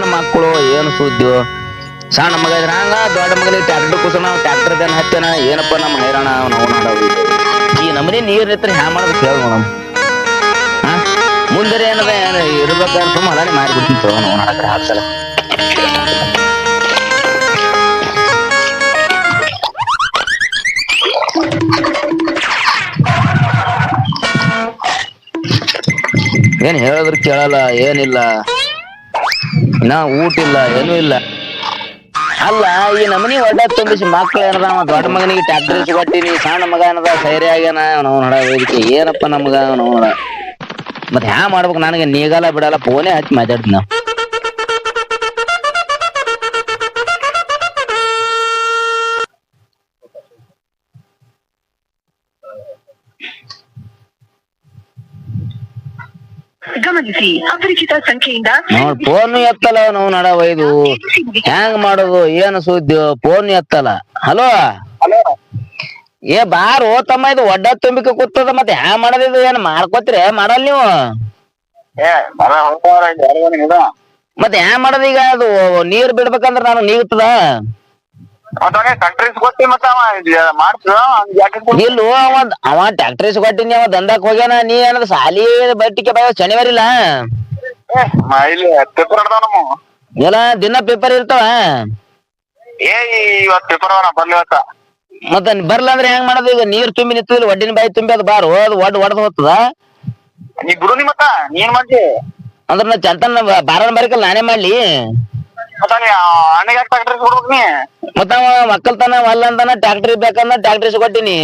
ಏನ್ ಮಕ್ಕಳು, ಏನ್ ಸುದ್ದಿ? ಸಣ್ಣ ಮಗ ಇದ್ರ ಹಂಗ, ದೊಡ್ಡ ಮಗನಿಗೆ ಟ್ಯಾಕ್ಟರ್ ಕುಸನ, ಟ್ಯಾಕ್ಟರ್ ದನ್ ಹತ್ತೇನ ಏನಪ್ಪ ನಮ್ಮ ಹೈರಾಣ ನಾವು ಮಾಡೋದು ಈ ನಮನಿ ನೀರ್ ಇತ್ರ ಹ್ಯಾ ಮಾಡ್ಬೇಕು ಹೇಳ ನೋಡಮ್ ಮುಂದೆ ಏನದ, ಏನ್ ಇರ್ಬೇಕಾದ್ರೆ ಸುಮ್ಮ ಅದಾನೆ ಮಾರಿ ಬಿಡ್ತೀನಿ ತಗೋ ನಾವು ನೋಡಕ್ರೆ ಹಾಕ್ಸಲ್ಲ. ಏನ್ ಹೇಳಿದ್ರು ಕೇಳಲ್ಲ, ಏನಿಲ್ಲ. ನಾ ಊಟ ಇಲ್ಲ, ಏನೂ ಇಲ್ಲ. ಅಲ್ಲ, ಈ ನಮನಿ ಒಡ್ಡ ತುಂಬಿಸಿ ಮಕ್ಳು ಏನದ ದೊಡ್ಡ ಮಗನಿಗೆ ಟ್ಯಾಕ್ಟರ್ ಕೊಟ್ಟಿನಿ, ಸಣ್ಣ ಮಗ ಏನದ, ಸೈರಿ ಆಗ್ಯಾನ ವೇದಿಕೆ ಏನಪ್ಪ ನಮಗ ನೋಡ. ಮತ್ತೆ ಹ್ಯಾ ಮಾಡ್ಬೇಕು, ನನಗೆ ನೀಗಲ್ಲ ಬಿಡಲ್ಲ ಫೋನೇ ಹಚ್ಚಿ ಮಾತಾಡ್ತೀನಿ. ನಾವು ಗಮನಿಸಿ. ಅಪರಿಚಿತ ಸಂಖ್ಯೆಯಿಂದ ನೋಡ್ ಫೋನ್ ಎತ್ತಲ್ಲ ನಾವು ನಡ ಇದು ಹ್ಯಾಂಗ್ ಮಾಡೋದು? ಏನು ಸುದ್ದಿ? ಫೋನ್ ಎತ್ತಲ್ಲ. ಹಲೋ ಏ ಬಾರೋ ತಮ್ಮ ಇದು ಒಡ್ಡ ತುಂಬಿಕೆ ಕೂತದ ಮತ್ತೆ ಹ್ಯಾಂಗ್ ಮಾಡೋದು ಇದು? ಏನ್ ಮಾಡ್ಕೋತೀರಿ ಮಾಡಲ್ ನೀವು? ಮತ್ತೆ ಹ್ಯಾಂಗ್ ಮಾಡೋದು ಈಗ? ಅದು ನೀರ್ ಬಿಡ್ಬೇಕಂದ್ರ ನಾನು ನೀಗ್ತದ? ಅವನಿಗೆ ಕಂಟ್ರೀಸ್ ಕೊಟ್ಟಿ ಮತ್ತ ಅವ ಕೊಡ್ ಇಲ್ಲೋ ಅವ ಅವ ಟ್ಯಾಕ್ಟ್ರೀಸ್ ಕೊಟ್ಟಿನಿ ಅವ ದಂದಾಕ್ ಹೋಗ್ಯಾನ ನೀ ಏನದ ಸಾಲಿ ಬಟ್ಟಿಗೆ ಬಾಯ ಶನಿವಾರ ಇಲ್ಲ? ಇಲ್ಲಿ ಪೇಪರ್ ನಮ್ಮ ಎಲ್ಲ ದಿನ ಪೇಪರ್ ಇರ್ತಾವ? ಏ ಇವತ್ ಪೇಪರ್ ಅವನ ಮತ್ತ ಬರ್ಲ ಅಂದ್ರೆ ಹೆಂಗ್ ಮಾಡೋದು? ಈಗ ನೀರ್ ತುಂಬಿ ನಿಂತದಿಲ್ಲ ಒಡ್ಡಿನ ಬಾಯಿ ತುಂಬಿ ಅದು ಬಾರು ಅದು ಒಡ್ ಒಡ್ದು ಹೋಗ್ತದ? ನೀ ಬಿಡು ನಿ ಮತ್ತ ನೀನ್ ಮಂದಿ ಅಂದ್ರ ನಾ ಚಂತನ ಬಾರನ್ ಬರಿಕಲ್ ನಾನೇ ಮಾಡ್ಲಿ? ಮತ್ತ ನೀ ಅಣ್ಣಗೆ ಯಾಕೆ ಕಂಟ್ರೀಸ್ ಕೊಡ್ಬೇಕು ನೀ? ಮತ್ತ ಅವ ಮಕ್ಕಳ್ತನ ವಲ್ಲ ಅಂತಾನ ಟ್ಯಾಕ್ಟ್ರಿ ಬೇಕಂದ ಟ್ರ್ಯಾಕ್ಟರ್ ಕೊಟ್ಟಿನಿ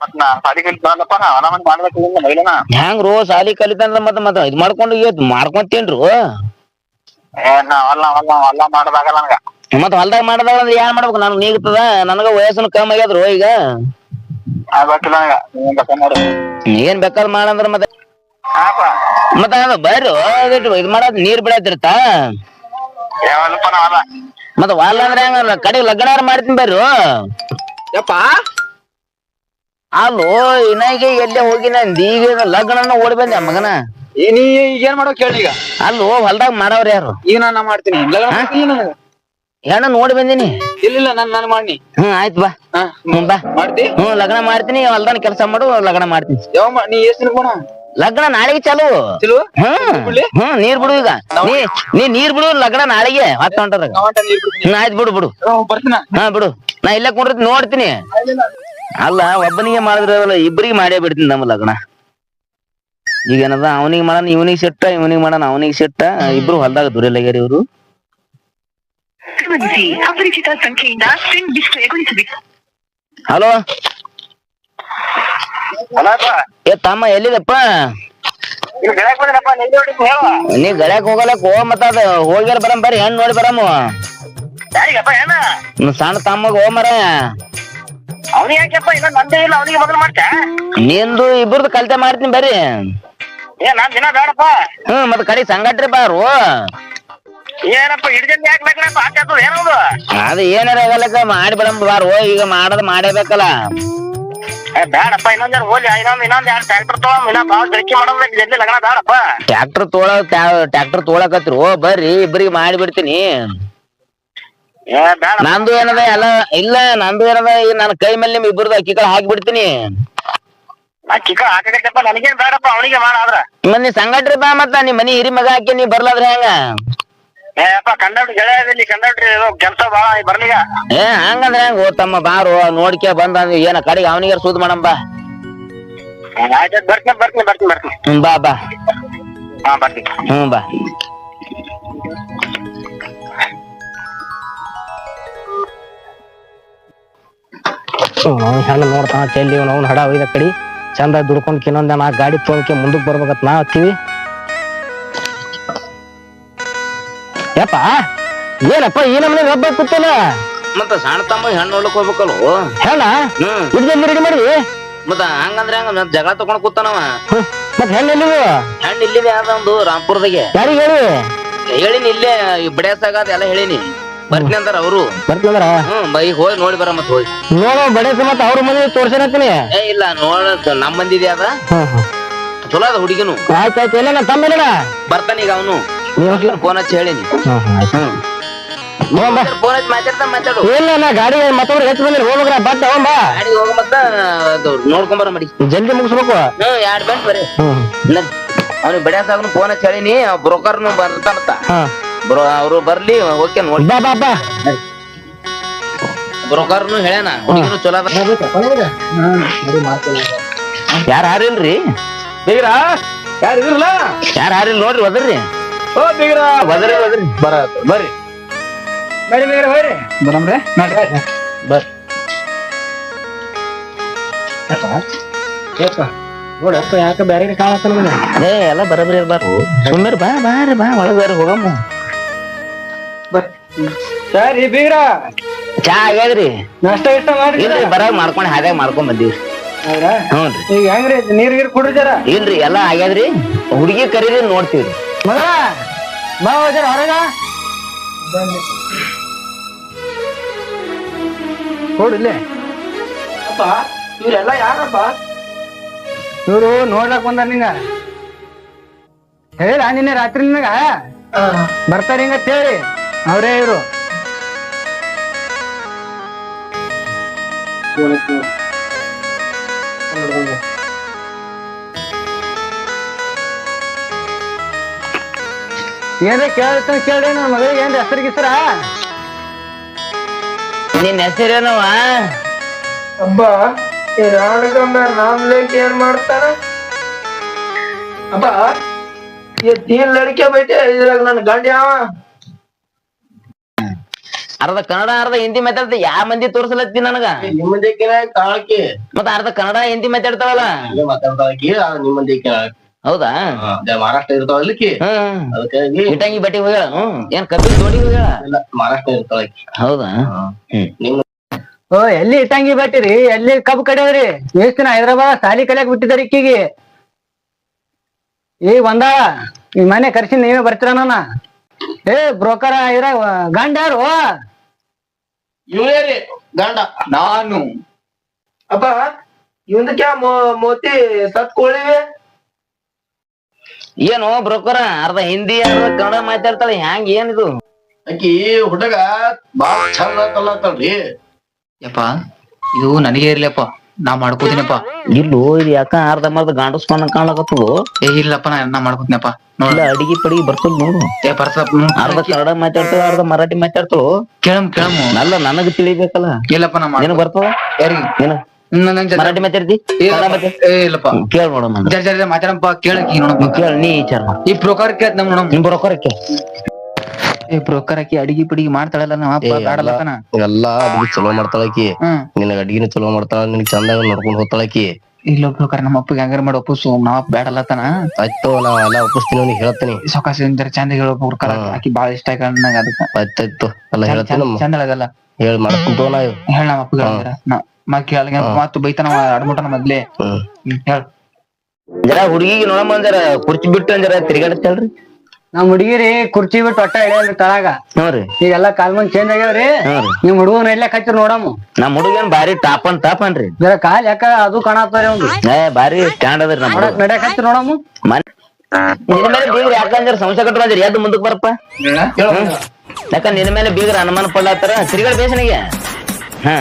ಮತ್ ನಾ ಸಾಲಿ ಕಲಿತಾನಪ್ಪ ನಾ ಅವನ ಮಂದಿ ಮಾಡ್ಬೇಕು ಇಲ್ಲ ಮೈಲನ? ಹೆಂಗ್ ರೋ ಸಾಲಿ ಕಲಿತ ಮತ್ತ ಮತ್ತ ಇದ್ ಮಾಡ್ಕೊಂಡು ಇವತ್ ಮಾಡ್ಕೊಂತೀನ್ರು. ಏ ನಾ ಅಲ್ಲ ಅಲ್ಲ ಅಲ್ಲ ಮಾಡೋದಾಗಲ್ಲ ನನಗ. ಮತ್ತ ಹೊಲ್ದಾಗ ಮಾಡದಾಗ ಅಂದ್ರೆ ಏನ್ ಮಾಡ್ಬೇಕು? ನನ್ಗ ನೀಗ್ತದ ನನಗ ವಯಸ್ಸನ್ನು ಕಮ್ಮಿ ಆಗ್ಯಾದ್ರು ಈಗ. ನನಗ. ನೀನ್ ಬೇಕ ಮಾಡು. ಏನ್ ಬೇಕಾದ್ ಮಾಡಂದ್ರ ಮತ್ತೆ ಹಾಪ ಮತ್ತ ಬರ್ರಿ ಇದ್ ಮಾಡದ್ ನೀರ್ ಬಿಡತ್ತಿರ್ತ ನಾವಲ್ಲ ಮತ್ತ ವಾಲ್ ಅಂದ್ರೆ ಹೆಂಗ ಕಡೆ ಲಗ್ನ ಮಾಡ್ತೀನಿ ಬರ್ರು. ಯಪ್ಪ. ಅಲ್ಲೋ ಇನ್ನಾಗೆ ಎಲ್ಲೇ ಹೋಗಿನ ಈಗ ಲಗ್ನ ಓಡಿ ಬಂದೆ ಮಗನ? ಏನಿ ನೀ ಈಗ ಏನ್ ಮಾಡೋ ಕೇಳಿ ಈಗ. ಅಲ್ಲೋ ಹೊಲ್ದಾಗ ಮಾಡವ್ರ ಯಾರು? ಈಗ ನಾನು ಮಾಡ್ತೀನಿ. ಲಗ್ನ ಮಾಡ್ತೀನಿ ನನಗ ಹೆಣ್ಣ ನೋಡಿ ಬಂದಿನಿ. ಇಲ್ಲ ನಾನು ನಾನು ಮಾಡಿ ಹ್ಮ್ ಆಯ್ತು ಬಾ. ಹಾ ಹ್ಮ್ ಬಾ. ಮಾಡ್ತಿ? ಹ್ಮ್ ಲಗ್ನ ಮಾಡ್ತೀನಿ ಹೊಲ್ದಾನ ಕೆಲಸ ಮಾಡು ಲಗ್ನ ಮಾಡ್ತೀನಿ. ಯಾವ ಮಾ- ನೀ ಎಷ್ಟು ದಿನ ಕೊಣ ಲಗ್ನ ನಾಳೆಗೆ ಚಾಲು. ಚಲೋ ಹ್ಮ್ ಹ್ಮ್ ನೀರ್ ಬಿಡು ಈಗ. ನೀ ನೀ ನೀರ್ ಬಿಡು ಲಗ್ನ ನಾಳೆಗೆ. ಹತ್ತು ಹ್ಮ್ ಆಯ್ತು ಬಿಡು ಬಿಡು. ಹಾ ಬಿಡು. ನಾ ಇಲ್ಲೇ ಕುಂಡ್ರಿ ನೋಡ್ತೀನಿ. ಅಲ್ಲ ಒಬ್ಬನಿಗೆ ಮಾಡಿದ್ರಲ್ಲ ಇಬ್ಬರಿಗೆ ಮಾಡೇ ಬಿಡ್ತೀನಿ ನಮ್ಮ ಲಗ್ನ. ಈಗ ಏನದ ಅವನಿಗೆ ಮಾಡೋಣ ಇವನಿಗೆ ಸಿಟ್ಟ ಇವನಿಗೆ ಮಾಡೋಣ ಅವನಿಗೆ ಸಿಟ್ಟ ಇಬ್ರು ಹೊಲ್ದಾಗ ದೂರ ಇವ್ರು. ಹಲೋ? ಏ ತಮ್ಮ ಎಲ್ಲಿದಪ್ಪ? ನೀ ಗಳಕ್ ಹೋಗಲಕ್ ಹೋ ಮತ್ತ ಅದ ಹೋಗ್ಯಾರ ಬರಮ್ ಬರ್ರಿ ಹೆಣ್ ನೋಡಿ ಬರಮ್ಮ ನಮ್ ಸಣ್ಣ ತಮ್ಮಗ ಹೋ ಮರ. ಅವನಿಗೆ ಯಾಕೆಪ್ಪ ಇನ್ನ ನಂದೇ ಇಲ್ಲ ಅವನಿಗೆ ಮೊದಲು ಮಾಡ್ತಾ ನಿಂದು ಇಬ್ಬರದು ಕಲ್ತೆ ಮಾಡ್ತೀನಿ ಬರ್ರಿ. ಹ್ಮ್ ಮತ್ ಕಡಿ ಸಂಗಟ್ರಿ ಬಾರು ಅದ? ಏನಾರ ಆಗಲಕ್ಕ ಮಾಡಿ ಬಿಡಮ್ ಬಾರು ಈಗ ಮಾಡದ್ ಮಾಡೇಬೇಕಲ್ಲ ಏ ಬೇಡಪ್ಪ ಇನ್ನೊಂದ್ ಜನ ಹೋಲಿ ಇನ್ನೊಂದ್ ಇನ್ನೊಂದ್ ಎರಡು ಟ್ರ್ಯಾಕ್ಟರ್ ತಗೊಂಡ್ ಇನ್ನ ಬಾಳ ಗಳಿಕೆ ಮಾಡೋದ್ ಜಲ್ದಿ ಲಗ್ನ ಬೇಡಪ್ಪ ಟ್ರ್ಯಾಕ್ಟರ್ ತೋಳ ಟ್ರ್ಯಾಕ್ಟರ್ ತೋಳಕತ್ರು. ಬರ್ರಿ ಇಬ್ಬರಿಗೆ ಮಾಡಿ ಬಿಡ್ತೀನಿ ಏ ಬೇಡ ನಂದು ಏನದ ಎಲ್ಲ ಇಲ್ಲ ನಂದು ಏನದ ಈಗ ನನ್ನ ಕೈ ಮೇಲೆ ನಿಮ್ ಇಬ್ಬರದು ಅಕ್ಕಿಗಳು ಹಾಕಿ ಬಿಡ್ತೀನಿ ನಾ ಚಿಕ್ಕ ಹಾಕಕತ್ತಪ್ಪ ನನಗೇನ್ ಬೇಡಪ್ಪ ಅವನಿಗೆ ಮಾಡ ಆದ್ರ. ಮನಿ ಸಂಗಟ್ರಿ ಬಾ ಮತ್ತ ನಿಮ್ ಮನಿ ಹಿರಿ ಮಗ ಹಾಕಿ ನೀ ಬರ್ಲಾದ್ರೆ ಹೆಂಗ? ಏ ಅಪ್ಪ ಕಂಡಕ್ಟರ್ ಗೆಳೆಯದಲ್ಲಿ ಕಂಡಕ್ಟರ್ ಕೆಲಸ ಬಾಳ ಬರ್ಲಿಗ. ಏ ಹಂಗಂದ್ರ ಹೆಂಗ ಓತಮ್ಮ ಬಾರು? ನೋಡ್ಕೆ ಬಂದ ಏನ ಕಡೆಗೆ ಅವನಿಗೆ ಸೂದ್ ಮಾಡಮ್ ಬಾ. ಆಯ್ತು ಬರ್ತೀನಿ ಬರ್ತೀನಿ ಬರ್ತೀನಿ ಬರ್ತೀನಿ. ಹ್ಮ್ ಬಾ ಬಾ. ಹಾ ಬರ್ತೀನಿ. ಹ್ಮ್ ಬಾ. ಹೆಣ್ಣು ನೋಡ್ತಾನ ಚೆಲ್ಲಿ ಅವ್ನು ಹಡ ಒಯ್ದ ಕಡಿ. ಚಂದ ದುಡ್ಕೊಂಡ್ ಕಿನ್ನೊಂದ ನಾ ಗಾಡಿ ತೊಗೊಂಡ್ಕೆ ಮುಂದಕ್ ಬರ್ಬೇಕತ್ ನಾ ಹತ್ತೀವಿ. ಯಪ್ಪ ಏನಪ್ಪ ಈ ನಮ್ನೆ ರಬ್ಬ ಕೂತಲ್ಲ? ಮತ್ತ ಸಣ್ಣ ತಮ್ಮ ಹೆಣ್ಣು ನೋಡ್ಲಕ್ ಹೋಗ್ಬೇಕಲ್ಲ? ಹೇಳ ಹ್ಮ್. ಇದ್ ಜಲ್ದಿ ರೆಡಿ ಮಾಡಿ ಮತ್ತ ಹಂಗಂದ್ರೆ ಹಂಗ ಮತ್ತ್ ಜಗಳ ತಗೊಂಡ್ ಕೂತಾನವ ಮತ್ ಹೆಣ್ಣು ಎಲ್ಲಿವು ಹೆಣ್ಣು ಇಲ್ಲಿದೆ ಅದ ಒಂದು ರಾಮ್ಪುರದಾಗೆ. ಯಾರಿಗೆ ಹೇಳಿ? ಹೇಳಿನಿ ಇಲ್ಲೇ ಬಡ್ಯಾಸಾಗದ ಎಲ್ಲ ಹೇಳಿನಿ. ಬರ್ತೀನಿ ಅಂತಾರ ಅವರು. ಬರ್ತೀನಂದ್ರ ಹ್ಮ್ ಬೈ ಹೋಗಿ ನೋಡಿ ಬರ ಮತ್ ಹೋಗಿ ನೋಡೋ ಬಡೇಸ ಮತ್ತೆ ಅವ್ರ ಮನೆ ತೋರ್ಸೇನತ್ತೀನಿ ಏ ಇಲ್ಲ ನೋಡ ನಮ್ ಮಂದಿದೆ ಅದ. ಚಲೋ ಅದ ಹುಡುಗಿನು. ಆಯ್ತಾಯ್ತು ಆಯ್ತು ಎಲ್ಲ ತಮ್ಮ ಬರ್ತಾನ ಈಗ ಅವನು. ಫೋನ್ ಹಚ್ಚಿ ಹೇಳಿನಿ. ಹ್ಮ್. ಫೋನ್ ಹಚ್ಚಿ ಮಾತಾಡ್ತಾ ಮಾತಾಡು. ಇಲ್ಲ ನಾ ಗಾಡಿ ಮತ್ತೊಬ್ರು ಹೆಚ್ಚು ಬಂದ್ರೆ ಹೋಗ್ಬೇಕ್ರ ಬಟ್ ಗಾಡಿ ಹೋಗ ಮತ್ತ ನೋಡ್ಕೊಂಬರ ಮಾಡಿ. ಜಲ್ದಿ ಮುಗಿಸ್ಬೇಕು. ಹ್ಮ್ ಎರಡ್ ಬೆಂಟ್ ಬರೀ ಹ್ಮ್ ಬಡಿಯಾಸಾಗನು ಫೋನ್ ಹಚ್ಚಿ ಹೇಳಿನಿ ಬ್ರೋಕರ್ನು ಬರ್ತಾನತ್ತ ಬ್ರೋ ಅವ್ರು ಬರ್ಲಿ ಓಕೆ ನೋಡಿ ಬಾ ಬಾ ಬಾ. ಬ್ರೋಕರ್ನು ಹೇಳ್ಯಾನ ಹುಡುಗಿನು ಚಲೋ ಅದ ಯಾರ ಹಾರಿಲ್ರಿ ಬೇಗ ಯಾರು ಇರಲ್ಲ ಯಾರ ಹಾರಿಲ್ ನೋಡ್ರಿ ಒದರ್ರಿ ಓ ಬೀಗ್ರ ಬದ್ರಿ ಒದರಿ ಬರ ಬರ್ರಿ. ಬರ್ರಿ ಬೀಗ್ರ ಬರ್ರಿ. ಬರಮ್ರೆ ನೋಡ್ರಿ. ಬರ್ ನೋಡಪ್ಪ ಯಾಕೆ ಬೇರೆ ಕಾಣತ್ತ ನಮಗೆ ಏ ಎಲ್ಲ ಬರಬರಿ ಇರ್ಬಾರ್ದು ಸುಮ್ಮನೆ ಬಾ ಬಾರಿ ಬಾ ಒಳಗ್ ಬಾರಿ ಹೋಗಮ್ಮ. ಸರಿ ಬೀಗ್ರ. ಚಾ ಆಗ್ಯಾದ್ರಿ? ನಾಷ್ಟ ಇಷ್ಟ ಮಾಡ್ರಿ ಇಲ್ರಿ ಬರಾಗ ಮಾಡ್ಕೊಂಡ್ ಹಾದ್ಯಾಗ ಮಾಡ್ಕೊಂಡ್ ಬಂದೀವ್ರಿ ಹೌದಾ ಹ್ಞೂನ್ರಿ ಈಗ ಹೆಂಗ್ರಿ ನೀರ್ ಗೀರ್ ಕುಡ್ರಿ ಜರ? ಇಲ್ರಿ ಎಲ್ಲಾ ಆಗ್ಯಾದ್ರಿ. ಹುಡುಗಿ ಕರೀರಿ ನೋಡ್ತೀವ್ರಿ. ಮಗ ಬಾ ಜರ ಹೊರಗ. ಕೊಡಿಲ್ಲೇ ಅಪ್ಪ ಇವರೆಲ್ಲ ಯಾರಪ್ಪ? ಇವರು ನೋಡ್ಲಕ್ ಬಂದಾರ ನಿಂಗ ಹೇಳ ನಿನ್ನೆ ರಾತ್ರಿ ನಿನಗ? ಬರ್ತಾರ ಹಿಂಗ ಹೇಳಿ ಅವರೇ ಇವ್ರು. ಏನ್ರ ಕೇಳ್ತಾನೆ ಕೇಳ್ರಿ ನನ್ನ ಮಗಳಿಗೆ ಏನ್ರ ಹೆಸರು ಗಿಸ್ರ? ನಿನ್ನ ಹೆಸರೇನವ ಅಬ್ಬ ಈ ರಾಣಗಮ್ಮ ನಾಮ್ಲೇಕ್ ಏನ್ ಮಾಡ್ತಾರ ಅಬ್ಬ ಈ ತೀನ್ ಲಡ್ಕ ಬೈತೆ ಇದ್ರಾಗ ನನ್ ಗಂಡ ಯಾವ ಅರ್ಧ ಕನ್ನಡ ಅರ್ಧ ಹಿಂದಿ ಮಾತಾಡ್ತ ಯಾ ಮಂದಿ ತೋರ್ಸಲತ್ತಿ ನನಗ? ನಿಮ್ಮದಕ್ಕಿನ ಕಾಳಕಿ ಮತ್ತ ಅರ್ಧ ಕನ್ನಡ ಹಿಂದಿ ಮಾತಾಡ್ತಾವಲ್ಲ ಮಾತಾಡ್ತಾಳಕಿ ನಿಮ್ಮದಕ್ಕಿನ ಹೌದಾ? ಮಹಾರಾಷ್ಟ್ರ ಇರ್ತಾವಲ್ಲಕಿ ಹ್ಮ್ ಅದಕ್ಕಾಗಿ ಇಟಂಗಿ ಬಟ್ಟಿ ಹೋಗ್ಯಾಳ? ಏನ್ ಕಬ್ಬಿ ಜೋಡಿ ಹೋಗ್ಯಾಳ? ಇಲ್ಲ ಮಹಾರಾಷ್ಟ್ರ ಇರ್ತಾವ ಹೌದಾ? ಓ ಎಲ್ಲಿ ಇಟ್ಟಂಗಿ ಬಟ್ಟಿರಿ ಎಲ್ಲಿ ಕಬ್ಬು ಕಡಿಯವ್ರಿ ಎಷ್ಟ್ ದಿನ ಹೈದರಾಬಾದ್ ಸಾಲಿ ಕಲಿಯಕ್ ಬಿಟ್ಟಿದ್ದಾರೆ ಇಕ್ಕಿಗೆ? ಈ ಒಂದ ಈ ಮನೆ ಕರ್ಸಿ ನೀವೇ ಬರ್ತೀರ ನಾನ? ಏ ಬ್ರೋಕರ್ ಇರ ಗಂಡ ಯಾರು? ಇವರೇ ಗಂಡ. ನಾನು. ಅಪ್ಪ ಇವಂದಕ್ಕೆ ಮೋತಿ ಸತ್ಕೊಳ್ಳಿವೆ ಏನು ಬ್ರೋಕರ? ಅರ್ಧ ಹಿಂದಿ ಅರ್ಧ ಕನ್ನಡ ಮಾತಾಡ್ತಾಳೆ. ಹ್ಯಾಂಗ ಏನಿದು? ಆಕಿ ಹುಡುಗ ಬಾಳ ಚಂದ ಕಲ್ಲತ್ತಲ್ರಿ ಯಪ್ಪ ಇದು ನನಗೆ ಇರ್ಲಿಯಪ್ಪ. ನಾ ಮಾಡ್ಕೋತೀನಪ್ಪ. ಇಲ್ಲೋ ಇದು ಯಾಕ ಅರ್ಧ ಮರ್ಧ ಗಾಂಡಸ್ಕೊಂಡ್ ಕಾಣ್ಲಕತ್ತದು? ಏ ಇಲ್ಲಪ್ಪ ನಾ ನಾ ಮಾಡ್ಕೋತೀನಪ್ಪ. ನೋಡ. ಇಲ್ಲ ಅಡಿಗೆ ಪಡಿಗೆ ಬರ್ತದ ನೋಡು. ಏ ಬರ್ತಪ್ಪ ಅರ್ಧ ಕನ್ನಡ ಮಾತಾಡ್ತಾಳ ಅರ್ಧ ಮರಾಠಿ ಮಾತಾಡ್ತಾಳು? ಕೇಳಮ್ ಕೇಳಮ್. ಅಲ್ಲ ನನಗ ತಿಳಿಬೇಕಲ್ಲ. ಇಲ್ಲಪ್ಪ ನಾ ನಿನಗ್ ಮಾಡ್ಕೊ ಬರ್ತದ? ಯಾರಿಗೆ ನನ್- ನನ್ ಜೊತೆ- ಮರಾಠಿ ಮಾತಾಡ್ತಿ? ಏ ಕನ್ನಡ ಇಲ್ಲಪ್ಪ. ಮಾತಾಡ್ತಿ? ಏ ಇಲ್ಲಪ್ಪ. ಕೇಳ ನೋಡಮ್ಮ ಜರ ಜರ ಜರ ಮಾತಾಡಪ್ಪ ಕೇಳಕಿ ನೋಡಪ್ಪ ಕೇಳ ನೀ ವಿಚಾರ ಮಾಡು. ಈ ಬ್ರೋಕರ್ ಕೇಳ್ತ ನಮ್ ನೋಡಮ್ ನಿಮ್ ಬ್ರೋಕರಕ್ಕೆ ಏ ಬ್ರೋಕರ್ ಹಾಕಿ ಅಡಿಗೆ piಡಿಗೆ ಮಾಡ್ತಾಳಲ್ಲ ನಮ್ಮ ಅಪ್ಪ ಏ, ಎಲ್ಲಾ ಅಡ್ಗಿ ಚಲೋ ಮಾಡ್ತಾಳಕಿ ಹ್ಮ್ ನಿನಗ ಅಡ್ಗಿನ ಚಲೋ ಮಾಡ್ತಾಳ ನಿನಗ್ ಚಂದಾಗ ನೋಡ್ಕೊಂಡ್ ಹೋಗ್ತಾಳಕಿ ಇಲ್ಲ ಬ್ರೋಕರ್ ನಮ್ಮ ಅಪ್ಪಗೆ ಹಂಗಾರ ಮಾಡಿ ಒಪ್ಪಿಸು ನಮ್ಮ ಅಪ್ಪ ಆಯ್ತು ನಾವ್ ಎಲ್ಲಾ ಒಪ್ಪಿಸ್ತೀನಿ ಅವ್ನಿಗೆ ಹೇಳ್ತೀನಿ. ಸೊಕಾಸ ಜರ ಚಂದ ಹೇಳೋ ಬ್ರೋಕರ್. ಆಕಿ ಬಾಳ ಇಷ್ಟ ಆಗ ನಂಗ ಅದಕ್ಕ. ಆಯ್ತಾಯ್ತು ಎಲ್ಲ ಹೇಳ್ತೀನಿ ಚಂದ ಹೇಳಿ ಹೇಳ್ ಮಾಡ್ಕೊಂತ ನಾ ಇವ್. ಹೇಳ ನಮ್ಮ ಅಪ್ಪಗೆ ಹೇಳ್ತಾರ ನಾ ಮತ್ ಕೇಳ ಮತ್ ಬೈತಾನ ಅಡ್ಮುಟನ ಮೊದ್ಲೇ. ಹೇಳ. ಜರ ಹುಡುಗಿಗೆ ನೋಡಮ್ಮ ಅಂದ್ರ ಕುರ್ಚಿ ಬಿಟ್ಟು ಅಂದ್ರ ತಿರ್ಗಾಡತ್ತಲ್ರಿ ನಮ್ ಹುಡುಗಿರಿ ಕುರ್ಚಿ ಬಿಟ್ಟು ಒಟ್ಟ ಇಳಿಯಲ್ರಿ ತಳಗ. ನೋಡ್ರಿ ಈಗೆಲ್ಲಾ ಕಾಲ್ಮನ್ ಚೇಂಜ್ ಆಗ್ಯಾವ್ರಿ. ನಿಮ್ ಹುಡುಗನ ಇಲ್ಲೇ ಕಚ್ಚಿರ್ ನೋಡಮ್ಮ ನಮ್ಮ ಹುಡುಗನ್ ಬಾರಿ ಟಾಪ್ ಅನ್ ಟಾಪ್ ಅನ್ರಿ ಜರ ಕಾಲ್ ಯಾಕ ಅದು ಕಾಣತ್ತಾರ ಅವ್ನು ಏ ಬಾರಿ ಸ್ಟ್ಯಾಂಡ್ ಅದ್ರಿ ನಮ್ಮ ಹುಡುಗ ನಡ್ಯಾಕ್ ಹಚ್ಚಿರ್ ನೋಡಮ್ಮ ಮನ್ ನಿನ್ ಮೇಲೆ ಬೀಗ್ರ ಯಾಕಂದ್ರ ಸಂಶಯ ಕಟ್ಟರ ಎದ್ದು ಮುಂದಕ್ ಬರಪ್ಪ. ಯಾಕ ನಿನ್ ಮೇಲೆ ಬೀಗ್ರ ಅನುಮಾನ ಪಡ್ಲಾತಾರ ತಿರ್ಗಾಡ ಬೇಸನಿಗೆ. ಹಾ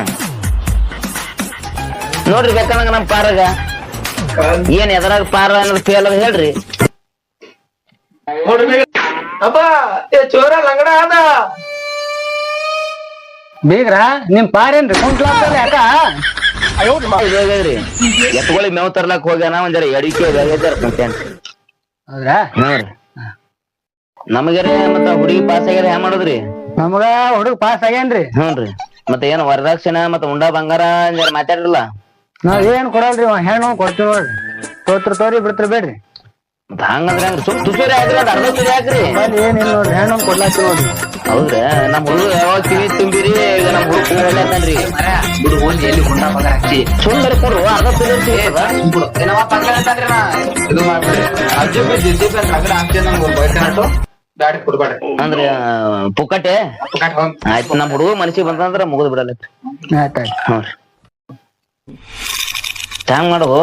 ನೋಡ್ರಿ ಬೇಕಂಗ ನಮ್ ಪಾರಾಗ. ಏನ್ ಎದ್ರಾಗ ಪಾರ ಅನ್ನೋದು ಫೇಲ್ ಅದ ಹೇಳ್ರಿ. ಅಪ್ಪ ಏ ಚೋರ ಲಂಗಡ ಅದ ಬೀಗ್ರ ನಿಮ್ ಪಾರೇನ್ರಿ ಕುಂಟ್ಲಾಗ್ತದ ಯಾಕ? ಎತ್ಕೊಳ್ಳಿ ಮೇವ್ ತರ್ಲಾಕ್ ಹೋಗ್ಯಾನ ಒಂದ್ ಜರ ಎಡಿಕೆ ಹೌದ್ರಾ? ನೋಡ್ರಿ. ನಮಗೇರಿ ಮತ್ತ ಹುಡುಗಿ ಪಾಸ್ ಆಗ್ಯಾರ ಹ್ಯಾ ಮಾಡುದ್ರಿ? ನಮಗ ಹುಡುಗ ಪಾಸ್ ಆಗ್ಯಾನ್ರಿ. ಹ್ಞೂನ್ರಿ. ಮತ್ತೆ ಏನ್ ವರದಕ್ಷಿಣೆ ಮತ್ತ ಉಂಡಾ ಬಂಗಾರ ಜರ ಮಾತಾಡಿರಲ್ಲ? ನಾವ್ ಏನ್ ಕೊಡಲ್ರಿ ಅವ? ಹೆಣ್ಣು ಕೊಡ್ತೀವಿ ನೋಡ್ರಿ ತೋತ್ರ ತೋರಿ ಬಿಡ್ತೀರಿ ಬೇಡ್ರಿ. ಮತ್ತ್ ಹಂಗಂದ್ರ ಹೆಂಗ್ರಿ? ಸುಮ್ ತುಸೂರಿ ಹಾಕ್ರಿ ಅದ್ ಅರ್ಧ ತುರಿ ಹಾಕ್ರಿ. ಏನಿಲ್ಲ ನೋಡ್ರಿ ಹೆಣ್ಣು ಕೊಡ್ಲಾಕ್ತಿವಿ ನೋಡ್ರಿ ಹೌದ್ರಾ? ನಮ್ ಹುಡುಗ ಯಾವಾಗ ತಿಳಿ ತುಂಬಿರಿ ಈಗ ನಮ್ ಹುಡುಗ ಹೇಳತ್ತನ್ರಿ ಬಿಡು ಹೋಗಿ ಎಲ್ಲಿ ಹುಂಡ ಮಗ ಸುಮ್ಮನೆ ಕೊಡ್ರು ಅರ್ಧ ತುರಿ ಇರ್ತೀವಿ. ನಾ. ಇದು ಮಾಡ್ಬಿಡಿ ಅಜ್ಜಿ ಜಿಜ್ಜಿ ರಗಡ ಹಾಕ್ತೀನಿ ಕೊಡ್ಬೇಡ ಅಂದ್ರೆ ಆ, ಪುಕ್ಕಟೆ ಹೋಗ್. ಆಯ್ತು ನಮ್ ಹುಡುಗ ಮನಸ್ಸಿಗೆ ಬಂತಂದ್ರ ಮುಗಿದ್ ಬಿಡಲ್ಲ ಆಯ್ತಾಯ್ತು ನೋಡ್ರಿ ಹ್ಯಾಂಗ್ ಮಾಡೋದು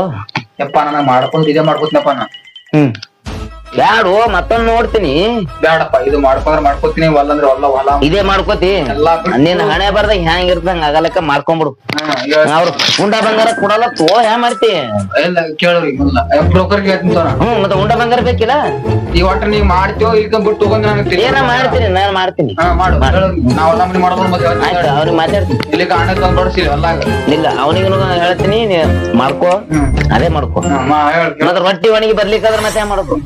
ಯಪ್ಪ ನನಗ್ ಮಾಡ್ಕೊಂಡ್ ಇದೇ ಮಾಡ್ಕೋತೀನಪ್ಪ ನಾ ಹ್ಮ್. ಬ್ಯಾಡು ಮತ್ತೊಂದ್ ನೋಡ್ತೀನಿ. ಬ್ಯಾಡಪ್ಪ ಇದು ಮಾಡ್ಕೊಂಡ್ರೆ ಮಾಡ್ಕೋತೀನಿ ಹೊಲ್ಲಂದ್ರೆ ಒಲ್ಲ ಹೊಲ. ಇದೇ ಮಾಡ್ಕೋತಿ. ಎಲ್ಲಾ ಬಿಟ್ಟು- ನಿನ್ ಹಣೆ ಬರ್ದಾಗ ಹ್ಯಾಂಗ್ ಇರ್ತಂಗ ಆಗಲಕ್ಕ ಮಾಡ್ಕೊಂಬಿಡು. ಹಾ, ಹೇಳ್- ಅವ್ರು ಉಂಡ ಬಂಗಾರ ಕೊಡಲ್ಲ ತೋ ಹ್ಯಾಂಗ್ ಮಾಡ್ತಿ. ಇಲ್ಲ ಕೇಳೋರಿ ಇಲ್ಲ ಬ್ರೋಕರ್ಗೆ ಹೇಳ್ತೀನಿ ತೋರ. ಹ್ಮ್ ಮತ್ತೆ ಉಂಡ ಬಂಗಾರ ಬೇಕಿಲ್ಲ? ಈ ಒಟ್ಟ ನೀವ್ ಮಾಡ್ತೀವೋ ಈಗ ಬಿಟ್ಟು ಹೋಗಂದ್ರೆ ನನಗೆ. ಏನ ಮಾಡ್ತೀನಿ ನಾನ್ ಮಾಡ್ತೀನಿ. ಹಾ ಮಾಡು ಹೇಳೋರಿ ನಾವ್ ಹೊಲ ಮನೆ ಮಾಡ್ಬೋದು ಮತ್ತೆ ಹೇಳ್ತೀನಿ ಆಯ್ತು ಹೇಳು. ಮಾತಾಡ್ತೀನಿ. ಇಲ್ಲಿ ಕಾಣ ತಂದ್ ಬಡ್ಸಿಲ್ಲ ಹೊಲ್ದಾಗ. ಇಲ್ಲ ಅವನಿಗೂ ಹೇಳ್ತೀನಿ ನೀ ಮಾಡ್ಕೋ. ಹ್ಮ್. ಅದೇ ಮಾಡ್ಕೋ. ಹಾ, ಮಾ ಹೇಳ್ ಕೇಳ್- ಮತ್ತೆ ರೊಟ್ಟಿ ಒಣಗಿ ಬರ್ಲಿಕ್ಕಾದ್ರೆ ಮತ್ತೆ ಹೆಂಗ್ ಮಾಡೋದು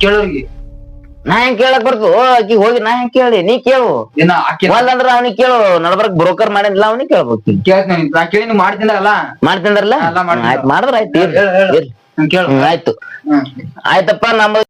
ನಾ ಹೆಂಗ್ ಕೇಳಕ್ ಬರ್ತು ಆಕಿ ಹೋಗಿ ನಾ ಹೆಂಗ್ ಕೇಳಿ ನೀ ಕೇಳು. ಏನ ಆಕಿ ಅಂದ್ರ ಅವ್ನಿಗೆ ಕೇಳು ನಡಬರ್ಕ್ ಬ್ರೋಕರ್ ಮಾಡಿದ್ಲ ಅವ್ನಿಗೆ ಕೇಳ್ಬೇಕು. ಕೇಳ್ತೀನಿ ನಾ ಕೇಳಿ ನೀವ್ ಮಾಡ್ತಿಂದ್ರಲ್ಲ ಮಾಡ್ತಿಂದ್ರಲ್ಲ. ಆಯ್ತು ಮಾಡಿದ್ರ ಆಯ್ತು ಆಯ್ತು. ಆಯ್ತಪ್ಪ ನಮ್ಮ